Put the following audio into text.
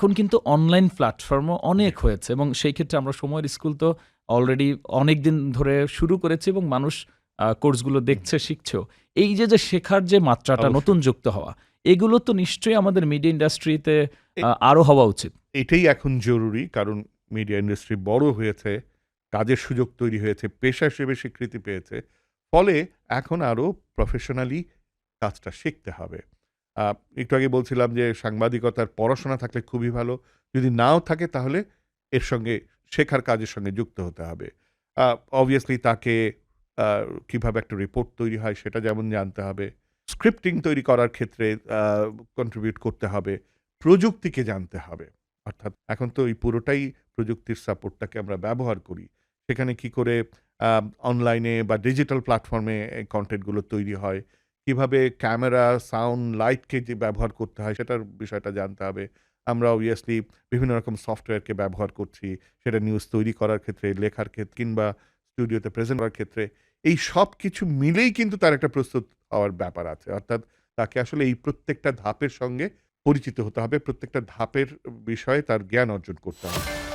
এখন কিন্তু অনলাইন প্ল্যাটফর্মও অনেক হয়েছে এবং সেই ক্ষেত্রে আমরা সময়ের স্কুল তো অলরেডি অনেক দিন ধরে শুরু করেছে এবং মানুষ কোর্সগুলো দেখছে শিখছেও এই যে যে শেখার যে মাত্রাটা নতুন যুক্ত হওয়া এগুলো তো নিশ্চয়ই আমাদের মিডিয়া ইন্ডাস্ট্রিতে আরও হওয়া উচিত। এটাই এখন জরুরি কারণ মিডিয়া ইন্ডাস্ট্রি বড় হয়েছে কাজের সুযোগ তৈরি হয়েছে পেশা হিসেবে স্বীকৃতি পেয়েছে ফলে এখন আরও প্রফেশনালি কাজটা শিখতে হবে। একটু আগে বলছিলাম যে সাংবাদিকতার পড়াশোনা থাকলে খুবই ভালো। যদি নাও থাকে তাহলে এর সঙ্গে শেখার কাজের সঙ্গে যুক্ত হতে হবে। অবভিয়াসলি তাকে কীভাবে একটা রিপোর্ট তৈরি হয় সেটা যেমন জানতে হবে। স্ক্রিপ্টিং তৈরি করার ক্ষেত্রে কন্ট্রিবিউট করতে হবে। প্রযুক্তিকে জানতে হবে। অর্থাৎ এখন তো এই পুরোটাই প্রযুক্তির সাপোর্টটাকে আমরা ব্যবহার করি। সেখানে কি করে অনলাইনে বা ডিজিটাল প্ল্যাটফর্মে কন্টেন্টগুলো তৈরি হয়। কীভাবে ক্যামেরা, সাউন্ড, লাইটকে যে ব্যবহার করতে হয় সেটার বিষয়টা জানতে হবে। আমরা অবভিয়াসলি বিভিন্ন রকম সফটওয়্যারকে ব্যবহার করছি, সেটা নিউজ তৈরি করার ক্ষেত্রে, লেখার ক্ষেত্রে কিংবা স্টুডিওতে প্রেজেন্ট করার ক্ষেত্রে। এই সব কিছু মিলেই কিন্তু তার একটা প্রস্তুত হওয়ার ব্যাপার আছে। অর্থাৎ তাকে আসলে এই প্রত্যেকটা ধাপের সঙ্গে পরিচিত হতে হবে, প্রত্যেকটা ধাপের বিষয়ে তার জ্ঞান অর্জন করতে হবে।